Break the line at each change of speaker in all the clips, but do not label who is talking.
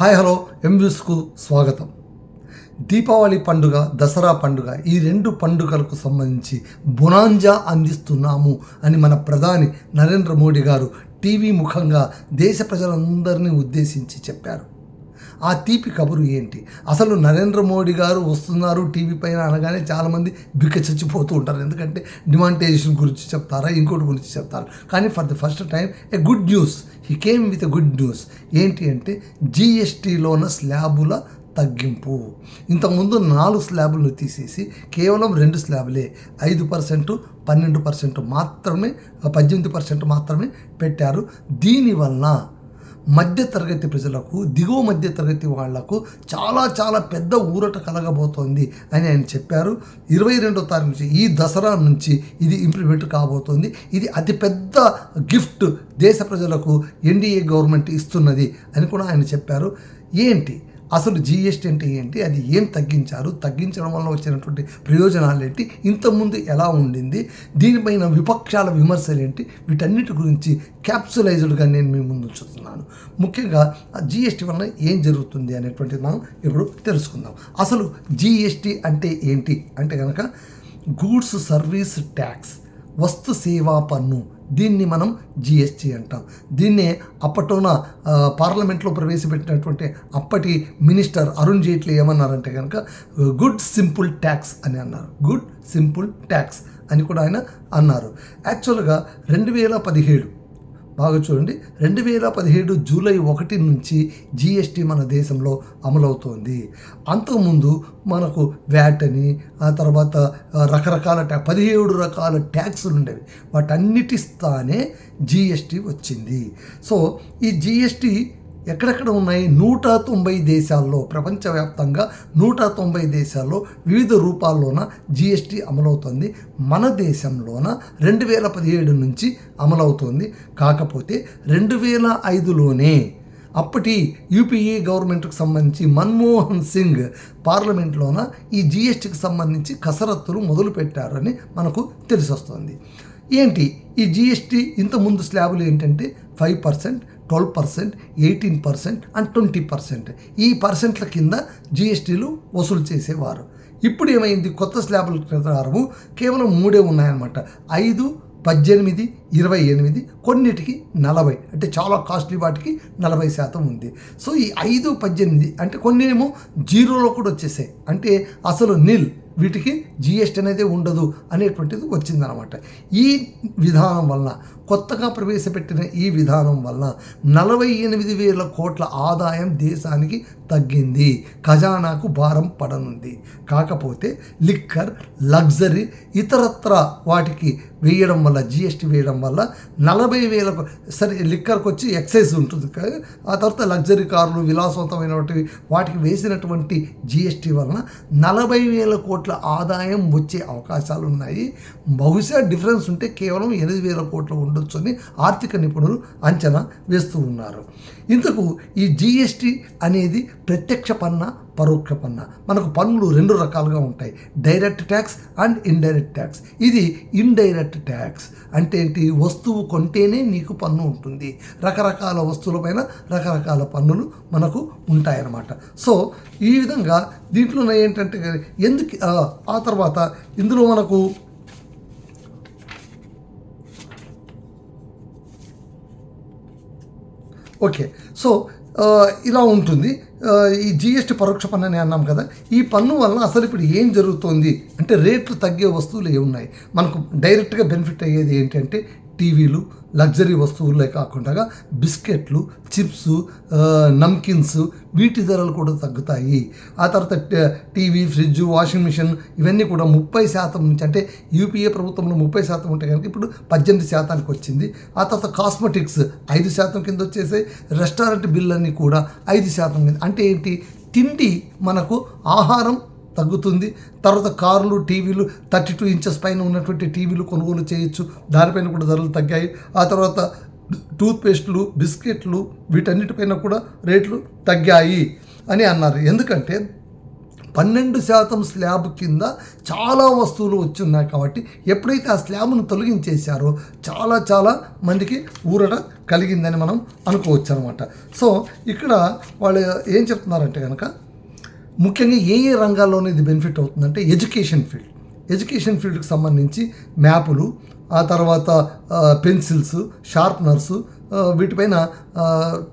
Hi hello. ఎంవ్యూస్కు స్వాగతం. దీపావళి పండుగ దసరా పండుగ ఈ రెండు పండుగలకు సంబంధించి బునాంజా అందిస్తున్నాము అని మన ప్రధాని నరేంద్ర మోడీ గారు టీవీ ముఖంగా దేశ ప్రజలందరినీ ఉద్దేశించి చెప్పారు. ఆ తీపి కబురు ఏంటి? అసలు నరేంద్ర మోడీ గారు వస్తున్నారు టీవీ పైన అనగానే చాలామంది బిక్క చచ్చిపోతూ ఉంటారు. ఎందుకంటే డిమానిటైజేషన్ గురించి చెప్తారా? ఇంకోటి గురించి చెప్తారు? కానీ for the first time a good news. He came with a good news. ఏంటి అంటే జిఎస్టీలోన స్లాబుల తగ్గింపు. ఇంతకుముందు నాలుగు స్లాబులను తీసేసి కేవలం రెండు స్లాబులే. ఐదు పర్సెంట్ పన్నెండు పర్సెంట్ మాత్రమే పద్దెనిమిది పర్సెంట్ మాత్రమే పెట్టారు. దీనివల్ల మధ్య తరగతి ప్రజలకు దిగువ మధ్య తరగతి వాళ్ళకు చాలా చాలా పెద్ద ఊరట కలగబోతోంది అని ఆయన చెప్పారు. ఇరవై రెండో తారీఖు నుంచి ఈ దసరా నుంచి ఇది ఇంప్లిమెంట్ కాబోతోంది. ఇది అతిపెద్ద గిఫ్ట్ దేశ ప్రజలకు ఎన్డీఏ గవర్నమెంట్ ఇస్తున్నది అని కూడా ఆయన చెప్పారు. ఏంటి? అసలు జిఎస్టీ అంటే ఏంటి? అది ఏం తగ్గించారు? తగ్గించడం వల్ల వచ్చినటువంటి ప్రయోజనాలు ఏంటి? ఇంతకుముందు ఎలా ఉండింది? దీనిపైన విపక్షాల విమర్శలు ఏంటి? వీటన్నిటి గురించి క్యాప్సులైజ్డ్గా నేను మీ ముందు ఉంచుతున్నాను. ముఖ్యంగా జిఎస్టీ వలన ఏం జరుగుతుంది అనేటువంటిది మనం ఇప్పుడు తెలుసుకుందాం. అసలు జిఎస్టీ అంటే ఏంటి? అంటే కనుక గూడ్స్ సర్వీస్ ట్యాక్స్ వస్తు సేవా పన్ను దీన్ని మనం జిఎస్టీ అంటాం. దీన్నే అప్పటోన పార్లమెంట్లో ప్రవేశపెట్టినటువంటి అప్పటి మినిస్టర్ అరుణ్ జైట్లీ ఏమన్నారంటే కనుక గుడ్ సింపుల్ ట్యాక్స్ అని అన్నారు. గుడ్ సింపుల్ ట్యాక్స్ అని కూడా ఆయన అన్నారు. యాక్చువల్గా రెండు వేల పదిహేడు బాగా చూడండి. రెండు వేల పదిహేడు జూలై ఒకటి నుంచి జిఎస్టీ మన దేశంలో అమలవుతోంది. అంతకుముందు మనకు వ్యాట్ అని ఆ తర్వాత రకరకాల ట్యా పదిహేడు రకాల ట్యాక్సులు ఉండేవి. వాటన్నిటి స్థానే జిఎస్టీ వచ్చింది. సో ఈ జిఎస్టీ ఎక్కడెక్కడ ఉన్నాయి? నూట తొంభై దేశాల్లో ప్రపంచవ్యాప్తంగా నూట తొంభై దేశాల్లో వివిధ రూపాల్లోన జిఎస్టీ అమలవుతుంది. మన దేశంలోన రెండు వేల పదిహేడు నుంచి అమలవుతోంది. కాకపోతే రెండు వేల ఐదులోనే అప్పటి యూపీఏ గవర్నమెంట్కి సంబంధించి మన్మోహన్ సింగ్ పార్లమెంట్లోన ఈ జిఎస్టీకి సంబంధించి కసరత్తులు మొదలుపెట్టారని మనకు తెలిసొస్తుంది. ఏంటి? ఈ జిఎస్టీ ఇంత ముందు స్లాబులు ఏంటంటే five percent twelve percent eighteen percent and twenty percent. ఈ పర్సెంట్ల కింద జిఎస్టీలు వసూలు చేసేవారు. ఇప్పుడు ఏమైంది? కొత్త స్లాబుల ప్రకారము కేవలం మూడే ఉన్నాయన్నమాట. ఐదు పద్దెనిమిది ఇరవై ఎనిమిది కొన్నిటికి నలభై. అంటే చాలా కాస్ట్లీ వాటికి నలభై శాతం ఉంది. సో ఈ ఐదు పద్దెనిమిది అంటే కొన్ని ఏమో జీరోలో కూడా వచ్చేసాయి. అంటే అసలు నిల్. వీటికి జిఎస్టీ అనేది ఉండదు అనేటువంటిది వచ్చిందనమాట. ఈ విధానం వలన కొత్తగా ప్రవేశపెట్టిన ఈ విధానం వలన నలభై ఎనిమిది వేల కోట్ల ఆదాయం దేశానికి తగ్గింది. ఖజానాకు భారం పడనుంది. కాకపోతే లిక్కర్ లగ్జరీ ఇతరత్ర వాటికి వేయడం వల్ల జిఎస్టీ వేయడం వల్ల నలభై వేల సరే లిక్కర్కి వచ్చి ఎక్సైజ్ ఉంటుంది. ఆ తర్వాత లగ్జరీ కార్లు విలాసవంతమైనటువంటి వాటికి వేసినటువంటి జిఎస్టీ వలన నలభై వేల కోట్ల ఆదాయం వచ్చే అవకాశాలు ఉన్నాయి బహుశా డిఫరెన్స్ ఉంటే కేవలం ఎనిమిది వేల కోట్లు ఉండొచ్చు అని ఆర్థిక నిపుణులు అంచనా వేస్తూ ఉన్నారు. ఇందుకు ఈ జిఎస్టీ అనేది ప్రత్యక్ష పన్న పరోక్ష పన్న. మనకు పన్నులు రెండు రకాలుగా ఉంటాయి. Direct tax and indirect tax ఇది ఇండైరెక్ట్ ట్యాక్స్ అంటే ఏంటి? వస్తువు కొంటేనే నీకు పన్ను ఉంటుంది. రకరకాల వస్తువులపైన రకరకాల పన్నులు మనకు ఉంటాయన్నమాట. సో ఈ విధంగా దీంట్లో ఏంటంటే ఎందుకు ఆ తర్వాత ఇందులో మనకు ఓకే. సో ఇలా ఉంటుంది. ఈ జిఎస్టీ పరోక్ష పన్ను అని అన్నాం కదా ఈ పన్ను వలన అసలు ఇప్పుడు ఏం జరుగుతోంది? అంటే రేట్లు తగ్గే వస్తువులు ఏమున్నాయి? మనకు డైరెక్ట్గా బెనిఫిట్ అయ్యేది ఏంటంటే టీవీలు లగ్జరీ వస్తువులే కాకుండా బిస్కెట్లు చిప్స్ నమ్కిన్స్ వీటి ధరలు కూడా తగ్గుతాయి. ఆ తర్వాత ట- టీవీ ఫ్రిడ్జ్ వాషింగ్ మిషన్ ఇవన్నీ కూడా ముప్పై శాతం నుంచి అంటే యూపీఏ ప్రభుత్వంలో ముప్పై శాతం ఉంటే కనుక ఇప్పుడు పద్దెనిమిది శాతానికి వచ్చింది. ఆ తర్వాత కాస్మెటిక్స్ ఐదు శాతం కింద వచ్చేసాయి. రెస్టారెంట్ బిల్ అన్నీ కూడా ఐదు శాతం కింద. అంటే ఏంటి? తిండి మనకు ఆహారం తగ్గుతుంది. తర్వాత కార్లు టీవీలు థర్టీ టూ ఇంచెస్ పైన ఉన్నటువంటి టీవీలు కొనుగోలు చేయొచ్చు. దానిపైన కూడా ధరలు తగ్గాయి. ఆ తర్వాత టూత్పేస్ట్లు బిస్కెట్లు వీటన్నిటిపైన కూడా రేట్లు తగ్గాయి అని అన్నారు. ఎందుకంటే పన్నెండు శాతం స్లాబ్ కింద చాలా వస్తువులు వచ్చి ఉన్నాయి కాబట్టి ఎప్పుడైతే ఆ స్లాబ్ను తొలగించేశారో చాలా చాలా మందికి ఊరట కలిగిందని మనం అనుకోవచ్చు అనమాట సో ఇక్కడ వాళ్ళు ఏం చెప్తున్నారంటే కనుక ముఖ్యంగా ఏ ఏ రంగాల్లోనే ఇది బెనిఫిట్ అవుతుందంటే ఎడ్యుకేషన్ ఫీల్డ్. ఎడ్యుకేషన్ ఫీల్డ్కి సంబంధించి మ్యాపులు ఆ తర్వాత పెన్సిల్స్ షార్ప్నర్స్ వీటిపైన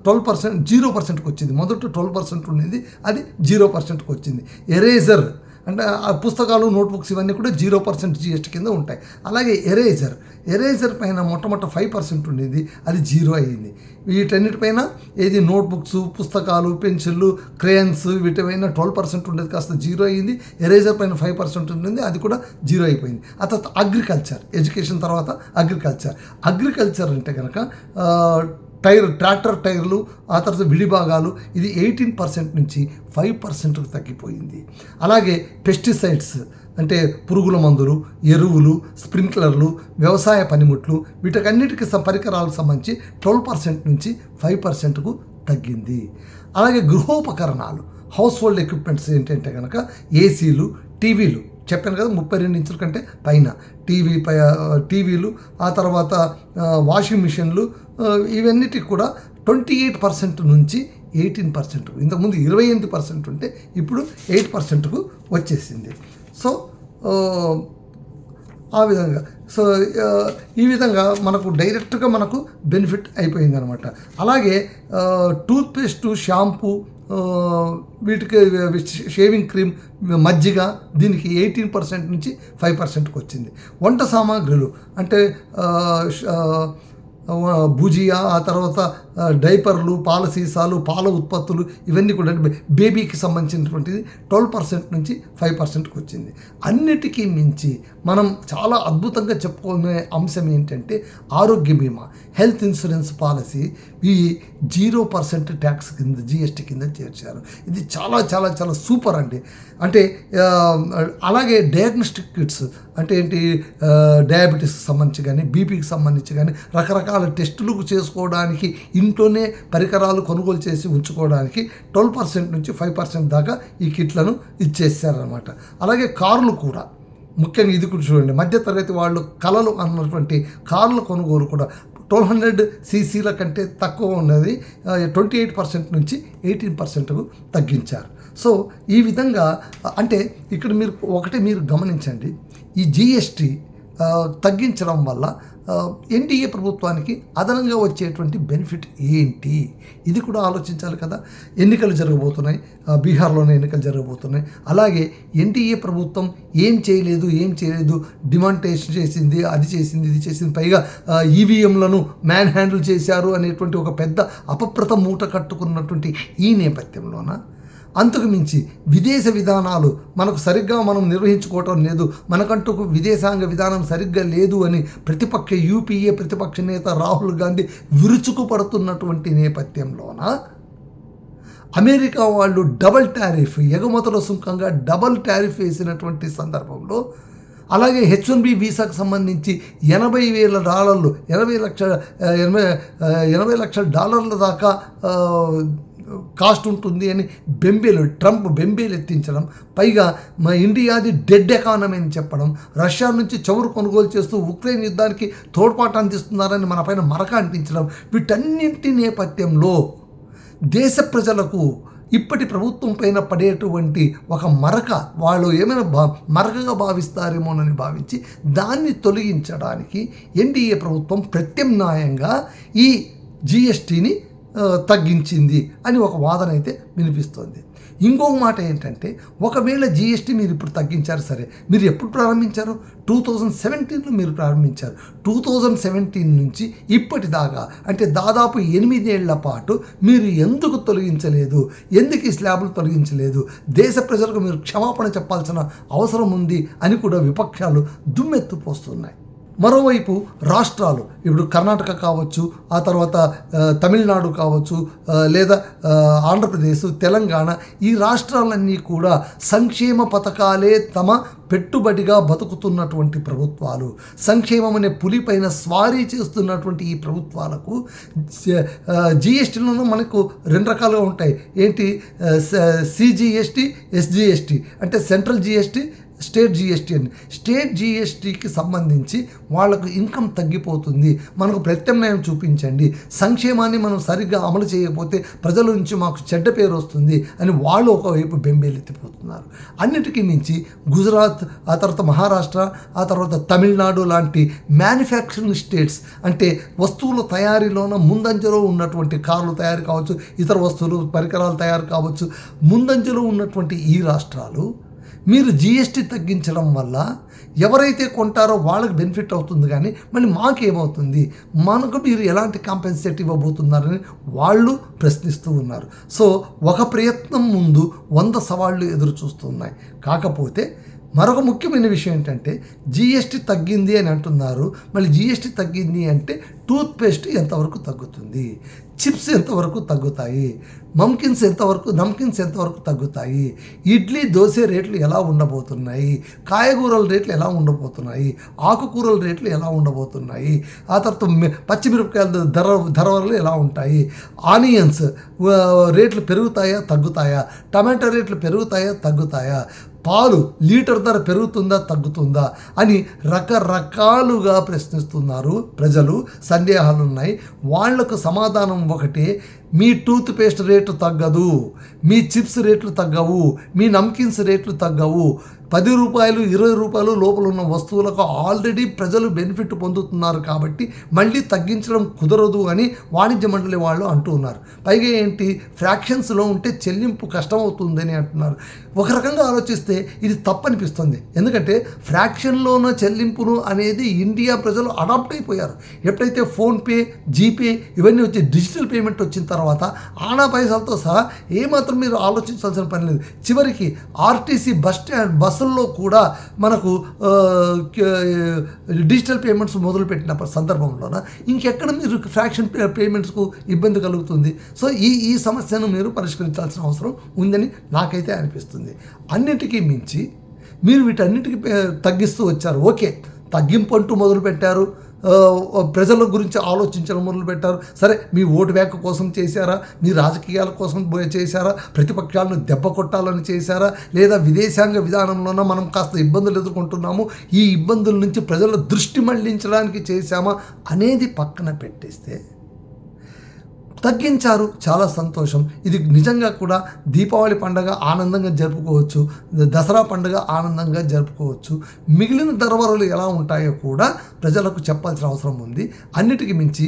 ట్వెల్వ్ పర్సెంట్ జీరో పర్సెంట్కి వచ్చింది మొదట ట్వెల్వ్ పర్సెంట్ ఉండేది అది జీరో పర్సెంట్కి వచ్చింది ఎరేజర్ అంటే ఆ పుస్తకాలు నోట్బుక్స్ ఇవన్నీ కూడా జీరో పర్సెంట్ జిఎస్టీ కింద ఉంటాయి. అలాగే ఎరేజర్ ఎరేజర్ పైన మొట్టమొదటి ఫైవ్ పర్సెంట్ ఉండేది అది జీరో అయ్యింది. వీటన్నిటిపైన ఏది నోట్బుక్స్ పుస్తకాలు పెన్సిళ్ళు క్రేయన్స్ వీటిపైన ట్వెల్వ్ పర్సెంట్ ఉండేది కాస్త జీరో అయ్యింది. ఎరేజర్ పైన ఫైవ్ పర్సెంట్ ఉంటుంది అది కూడా జీరో అయిపోయింది. ఆ తర్వాత అగ్రికల్చర్ ఎడ్యుకేషన్ తర్వాత అగ్రికల్చర్. అగ్రికల్చర్ అంటే కనుక టైర్ ట్రాక్టర్ టైర్లు ఆ తర్వాత విడిభాగాలు ఇది ఎయిటీన్ పర్సెంట్ నుంచి ఫైవ్ పర్సెంట్కి తగ్గిపోయింది. అలాగే పెస్టిసైడ్స్ అంటే పురుగుల మందులు ఎరువులు స్ప్రింక్లర్లు వ్యవసాయ పనిముట్లు వీటికన్నిటికీ పరికరాలకు సంబంధించి ట్వెల్వ్ పర్సెంట్ నుంచి ఫైవ్ పర్సెంట్కు తగ్గింది. అలాగే గృహోపకరణాలు హౌస్ హోల్డ్ ఎక్విప్మెంట్స్ ఏంటంటే కనుక ఏసీలు టీవీలు చెప్పాను కదా ముప్పై రెండు ఇంచుల కంటే పైన. టీవీ పై టీవీలు ఆ తర్వాత వాషింగ్ మిషన్లు ఇవన్నిటికి కూడా ట్వంటీ ఎయిట్ పర్సెంట్ నుంచి ఎయిటీన్ పర్సెంట్. ఇంతకుముందు ఇరవై ఎనిమిది పర్సెంట్ ఉంటే ఇప్పుడు ఎయిట్ పర్సెంట్కు వచ్చేసింది. సో ఆ, విధంగా. సో ఈ విధంగా మనకు డైరెక్ట్గా మనకు బెనిఫిట్ అయిపోయింది అనమాట అలాగే టూత్పేస్ట్ షాంపూ వీటికి షేవింగ్ క్రీమ్ మజ్జిగ దీనికి ఎయిటీన్ పర్సెంట్ నుంచి ఫైవ్ పర్సెంట్కి వచ్చింది. వంట సామాగ్రులు అంటే భుజియా ఆ తర్వాత ఆ, డైపర్లు పాల సీసాలు పాల ఉత్పత్తులు ఇవన్నీ కూడా బేబీకి సంబంధించినటువంటిది ట్వెల్వ్ పర్సెంట్ నుంచి ఫైవ్ పర్సెంట్కి వచ్చింది. అన్నిటికీ మించి మనం చాలా అద్భుతంగా చెప్పుకునే అంశం ఏంటంటే ఆరోగ్య బీమా హెల్త్ ఇన్సూరెన్స్ పాలసీ ఈ జీరో పర్సెంట్ ట్యాక్స్ కింద జిఎస్టీ కింద చేర్చారు. ఇది చాలా చాలా చాలా సూపర్ అండి. అంటే అలాగే డయాగ్నోస్టిక్ కిట్స్ అంటే ఏంటి డయాబెటీస్కి సంబంధించి కానీ బీపీకి సంబంధించి కానీ రకరకాల టెస్టులు చేసుకోవడానికి ఇంట్లోనే పరికరాలు కొనుగోలు చేసి ఉంచుకోవడానికి ట్వెల్వ్ పర్సెంట్ నుంచి ఫైవ్ పర్సెంట్ దాకా ఈ కిట్లను ఇచ్చేసారనమాట అలాగే కార్లు కూడా. ముఖ్యంగా ఇది కూడా చూడండి మధ్యతరగతి వాళ్ళు కలలు అన్నటువంటి కార్ల కొనుగోలు కూడా ట్వెల్వ్ హండ్రెడ్ సీసీల కంటే తక్కువ ఉన్నది. ట్వంటీ ఎయిట్ పర్సెంట్ నుంచి ఎయిటీన్ పర్సెంట్కు తగ్గించారు. సో ఈ విధంగా అంటే ఇక్కడ మీరు ఒకటి మీరు గమనించండి. ఈ జిఎస్టీ తగ్గించడం వల్ల ఎన్డీఏ ప్రభుత్వానికి అదనంగా వచ్చేటువంటి బెనిఫిట్ ఏంటి? ఇది కూడా ఆలోచించాలి కదా. ఎన్నికలు జరగబోతున్నాయి. బీహార్లోనే ఎన్నికలు జరగబోతున్నాయి. అలాగే ఎన్డీఏ ప్రభుత్వం ఏం చేయలేదు ఏం చేయలేదు డిమాంటేషన్ చేసింది అది చేసింది ఇది చేసింది. పైగా ఈవీఎంలను మ్యాన్ హ్యాండిల్ చేశారు అనేటువంటి ఒక పెద్ద అపప్రత మూట కట్టుకున్నటువంటి ఈ నేపథ్యంలోన? అంతకు మించి విదేశ విధానాలు మనకు సరిగ్గా మనం నిర్వహించుకోవటం లేదు. మనకంటూ విదేశాంగ విధానం సరిగ్గా లేదు అని ప్రతిపక్ష యూపీఏ ప్రతిపక్ష నేత రాహుల్ గాంధీ విరుచుకుపడుతున్నటువంటి నేపథ్యంలోన అమెరికా వాళ్ళు డబల్ టారిఫ్ ఎగుమతుల సుంకంగా డబల్ టారిఫ్ వేసినటువంటి సందర్భంలో అలాగే హెచ్ వన్ బి వీసాకు సంబంధించి ఎనభై వేల డాలర్లు ఎనభై లక్షల ఎనభై ఎనభై లక్షల డాలర్ల దాకా కాస్ట్ ఉంటుంది అని బెంబేలు ట్రంప్ బెంబేలు ఎత్తించడం పైగా మా ఇండియాది డెడ్ ఎకానమీ అని చెప్పడం రష్యా నుంచి చమురు కొనుగోలు చేస్తూ ఉక్రెయిన్ యుద్ధానికి తోడ్పాటు అందిస్తున్నారని మన పైన మరక అంటించడం వీటన్నింటి నేపథ్యంలో దేశ ప్రజలకు ఇప్పటి ప్రభుత్వం పైన పడేటువంటి ఒక మరక వాళ్ళు ఏమైనా భా మరకగా భావిస్తారేమోనని భావించి దాన్ని తొలగించడానికి ఎన్డీఏ ప్రభుత్వం ప్రత్యామ్నాయంగా ఈ జిఎస్టీని తగ్గించింది అని ఒక వాదన అయితే వినిపిస్తోంది. ఇంకొక మాట ఏంటంటే ఒకవేళ జిఎస్టీ మీరు ఇప్పుడు తగ్గించారు సరే మీరు ఎప్పుడు ప్రారంభించారు? టూ థౌజండ్ సెవెంటీన్లో మీరు ప్రారంభించారు. టూ థౌజండ్ సెవెంటీన్ నుంచి ఇప్పటిదాకా అంటే దాదాపు ఎనిమిదేళ్ళ పాటు మీరు ఎందుకు తొలగించలేదు? ఎందుకు ఈ స్లాబ్లు తొలగించలేదు? దేశ ప్రజలకు మీరు క్షమాపణ చెప్పాల్సిన అవసరం ఉంది అని కూడా విపక్షాలు దుమ్మెత్తుపోస్తున్నాయి మరోవైపు రాష్ట్రాలు ఇప్పుడు కర్ణాటక కావచ్చు ఆ తర్వాత తమిళనాడు కావచ్చు లేదా ఆంధ్రప్రదేశ్ తెలంగాణ ఈ రాష్ట్రాలన్నీ కూడా సంక్షేమ పథకాలే తమ పెట్టుబడిగా బతుకుతున్నటువంటి ప్రభుత్వాలు. సంక్షేమం అనే పులిపైన స్వారీ చేస్తున్నటువంటి ఈ ప్రభుత్వాలకు జిఎస్టీలను మనకు రెండు రకాలుగా ఉంటాయి. ఏంటి? CGST SGST. అంటే సెంట్రల్ జిఎస్టీ స్టేట్ జిఎస్టీ అని స్టేట్ జిఎస్టీకి సంబంధించి వాళ్ళకు ఇన్కమ్ తగ్గిపోతుంది. మనకు ప్రత్యామ్నాయం చూపించండి. సంక్షేమాన్ని మనం సరిగ్గా అమలు చేయకపోతే ప్రజల నుంచి మాకు చెడ్డ పేరు వస్తుంది అని వాళ్ళు ఒకవైపు బెంబేలెత్తిపోతున్నారు. అన్నిటికీ మించి గుజరాత్ ఆ తర్వాత మహారాష్ట్ర ఆ తర్వాత తమిళనాడు లాంటి మ్యానుఫ్యాక్చరింగ్ స్టేట్స్ అంటే వస్తువుల తయారీలోన ముందంజలో ఉన్నటువంటి కార్లు తయారు కావచ్చు ఇతర వస్తువులు పరికరాలు తయారు కావచ్చు ముందంజలో ఉన్నటువంటి ఈ రాష్ట్రాలు మీరు జిఎస్టీ తగ్గించడం వల్ల ఎవరైతే కొంటారో వాళ్ళకి బెనిఫిట్ అవుతుంది కానీ మళ్ళీ మాకేమవుతుంది? మనకు మీరు ఎలాంటి కాంపెన్సేట్ ఇవ్వబోతున్నారని వాళ్ళు ప్రశ్నిస్తూ ఉన్నారు. సో ఒక ప్రయత్నం ముందు వంద సవాళ్ళు ఎదురు చూస్తున్నాయి కాకపోతే మరొక ముఖ్యమైన విషయం ఏంటంటే జిఎస్టీ తగ్గింది అని అంటున్నారు. మళ్ళీ జిఎస్టీ తగ్గింది అంటే టూత్పేస్ట్ ఎంతవరకు తగ్గుతుంది? చిప్స్ ఎంతవరకు తగ్గుతాయి? మమ్కిన్స్ ఎంతవరకు నమ్కిన్స్ ఎంతవరకు తగ్గుతాయి? ఇడ్లీ దోశ రేట్లు ఎలా ఉండబోతున్నాయి? కాయగూరల రేట్లు ఎలా ఉండబోతున్నాయి? ఆకుకూరల రేట్లు ఎలా ఉండబోతున్నాయి? ఆ తర్వాత పచ్చిమిరపకాయల ధర ధరలు ఎలా ఉంటాయి? ఆనియన్స్ రేట్లు పెరుగుతాయా తగ్గుతాయా? టమాటో రేట్లు పెరుగుతాయా తగ్గుతాయా? పాలు లీటర్ ధర పెరుగుతుందా తగ్గుతుందా అని రకరకాలుగా ప్రశ్నిస్తున్నారు ప్రజలు. సందేహాలు ఉన్నాయి వాళ్ళకు సమాధానం ఒకటే మీ టూత్ పేస్ట్ రేట్లు తగ్గదు మీ చిప్స్ రేట్లు తగ్గవు మీ నమ్కిన్స్ రేట్లు తగ్గవు పది రూపాయలు ఇరవై రూపాయలు లోపల ఉన్న వస్తువులకు ఆల్రెడీ ప్రజలు బెనిఫిట్ పొందుతున్నారు కాబట్టి మళ్ళీ తగ్గించడం కుదరదు అని వాణిజ్య మండలి వాళ్ళు అంటూ ఉన్నారు. పైగా ఏంటి? ఫ్రాక్షన్స్లో ఉంటే చెల్లింపు కష్టమవుతుందని అంటున్నారు. ఒక రకంగా ఆలోచిస్తే ఇది తప్పనిపిస్తుంది. ఎందుకంటే ఫ్రాక్షన్లోన చెల్లింపును అనేది ఇండియా ప్రజలు అడాప్ట్ అయిపోయారు. ఎప్పుడైతే ఫోన్పే జీపే ఇవన్నీ వచ్చి డిజిటల్ పేమెంట్ వచ్చిన తర్వాత ఆనా పైసలతో సహా ఏమాత్రం మీరు ఆలోచించాల్సిన పని లేదు. చివరికి ఆర్టీసీ బస్ స్టాండ్ బస్ బస్సుల్లో కూడా మనకు డిజిటల్ పేమెంట్స్ మొదలుపెట్టిన సందర్భంలోన? ఇంకెక్కడ మీరు ఫ్రాక్షన్ పే- పేమెంట్స్కు ఇబ్బంది కలుగుతుంది? సో ఈ ఈ సమస్యను మీరు పరిష్కరించాల్సిన అవసరం ఉందని నాకైతే అనిపిస్తుంది. అన్నిటికీ మించి మీరు వీటన్నిటికీ తగ్గిస్తూ వచ్చారు. ఓకే తగ్గింపు అంటూ మొదలుపెట్టారు. పెట్టారు ప్రజల గురించి ఆలోచించడం మొదలుపెట్టారు. సరే మీ ఓటు బ్యాంక్ కోసం చేశారా? మీ రాజకీయాల కోసం చేశారా? ప్రతిపక్షాలను దెబ్బ కొట్టాలని చేశారా? లేదా విదేశాంగ విధానంలోన మనం కాస్త ఇబ్బందులు ఎదుర్కొంటున్నాము. ఈ ఇబ్బందుల నుంచి ప్రజల దృష్టి మళ్ళించడానికి చేశామా? అనేది పక్కన పెట్టేస్తే తగ్గించారు. చాలా సంతోషం. ఇది నిజంగా కూడా దీపావళి పండగ ఆనందంగా జరుపుకోవచ్చు. దసరా పండుగ ఆనందంగా జరుపుకోవచ్చు. మిగిలిన ధరవరలు ఎలా ఉంటాయో కూడా ప్రజలకు చెప్పాల్సిన అవసరం ఉంది. అన్నిటికీ మించి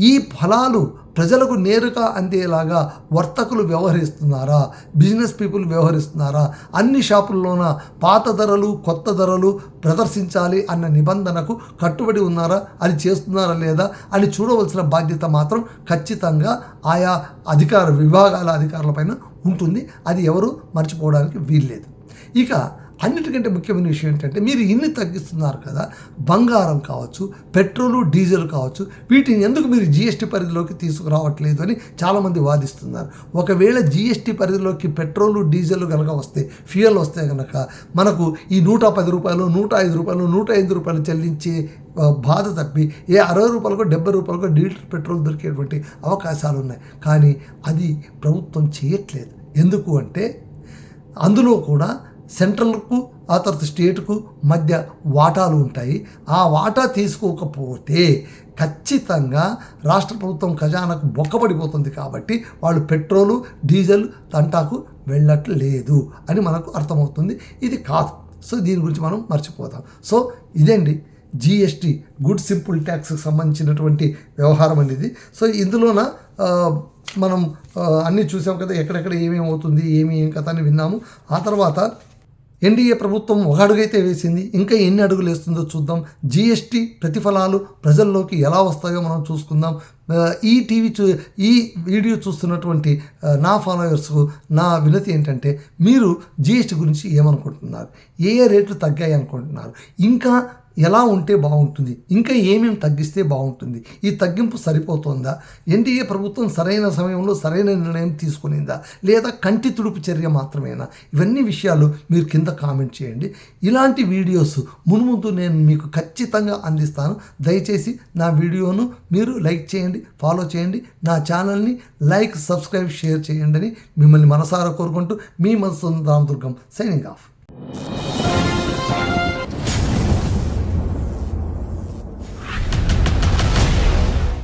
ఈ ఫలాలు ప్రజలకు నేరుగా అందేలాగా వర్తకులు వ్యవహరిస్తున్నారా? Business people వ్యవహరిస్తున్నారా? అన్ని షాపుల్లోన పాత ధరలు కొత్త ధరలు ప్రదర్శించాలి అన్న నిబంధనకు కట్టుబడి ఉన్నారా? అది చేస్తున్నారా లేదా? అని చూడవలసిన బాధ్యత మాత్రం ఖచ్చితంగా ఆయా అధికార విభాగాల అధికారులపైన ఉంటుంది. అది ఎవరు మర్చిపోవడానికి వీల్లేదు. ఇక అన్నిటికంటే ముఖ్యమైన విషయం ఏంటంటే మీరు ఇన్ని తగ్గిస్తున్నారు కదా బంగారం కావచ్చు పెట్రోలు డీజిల్ కావచ్చు వీటిని ఎందుకు మీరు జిఎస్టీ పరిధిలోకి తీసుకురావట్లేదు అని చాలామంది వాదిస్తున్నారు. ఒకవేళ జిఎస్టీ పరిధిలోకి పెట్రోలు డీజిల్ కనుక వస్తే ఫ్యూయల్ వస్తే కనుక మనకు ఈ నూట పది రూపాయలు నూట ఐదు రూపాయలు నూట ఐదు రూపాయలు చెల్లించే బాధ తప్పి ఏ అరవై రూపాయలకో డెబ్బై రూపాయలకో లీటర్ పెట్రోల్ దొరికేటువంటి అవకాశాలు ఉన్నాయి. కానీ అది ప్రభుత్వం చేయట్లేదు. ఎందుకు అంటే అందులో కూడా సెంట్రల్కు ఆ తర్వాత స్టేట్కు మధ్య వాటాలు ఉంటాయి. ఆ వాటా తీసుకోకపోతే ఖచ్చితంగా రాష్ట్ర ప్రభుత్వం ఖజానాకు బొక్కబడిపోతుంది కాబట్టి వాళ్ళు పెట్రోలు డీజిల్ తంటాకు వెళ్ళట్లేదు అని మనకు అర్థమవుతుంది. ఇది కాదు. సో దీని గురించి మనం మర్చిపోతాం సో ఇదండి జిఎస్టీ గుడ్ సింపుల్ ట్యాక్స్కి సంబంధించినటువంటి వ్యవహారం అనేది. సో ఇందులోన మనం అన్నీ చూసాం కదా ఎక్కడెక్కడ ఏమేమి అవుతుంది ఏమి ఏం కథ అని విన్నాము. ఆ తర్వాత ఎన్డీఏ ప్రభుత్వం ఒక అడుగైతే వేసింది ఇంకా ఎన్ని అడుగులు వేస్తుందో చూద్దాం. జిఎస్టీ ప్రతిఫలాలు ప్రజల్లోకి ఎలా వస్తాయో మనం చూసుకుందాం. ఈ టీవీ చూ ఈ వీడియో చూస్తున్నటువంటి నా ఫాలోవర్స్కు నా వినతి ఏంటంటే మీరు జిఎస్టీ గురించి ఏమనుకుంటున్నారు? ఏ రేట్లు తగ్గాయి అనుకుంటున్నారు? ఇంకా ఎలా ఉంటే బాగుంటుంది? ఇంకా ఏమేమి తగ్గిస్తే బాగుంటుంది? ఈ తగ్గింపు సరిపోతుందా? ఎన్డీఏ ప్రభుత్వం సరైన సమయంలో సరైన నిర్ణయం తీసుకునిందా? లేదా కంటి తుడుపు చర్య మాత్రమేనా? ఇవన్నీ విషయాలు మీరు కింద కామెంట్ చేయండి. ఇలాంటి వీడియోస్ మున్ముందు నేను మీకు ఖచ్చితంగా అందిస్తాను. దయచేసి నా వీడియోను మీరు లైక్ చేయండి ఫాలో చేయండి. నా ఛానల్ని లైక్ సబ్స్క్రైబ్ షేర్ చేయండి అని మిమ్మల్ని మనసారా కోరుకుంటూ మీ మనసు రామదుర్గం సైనింగ్ ఆఫ్.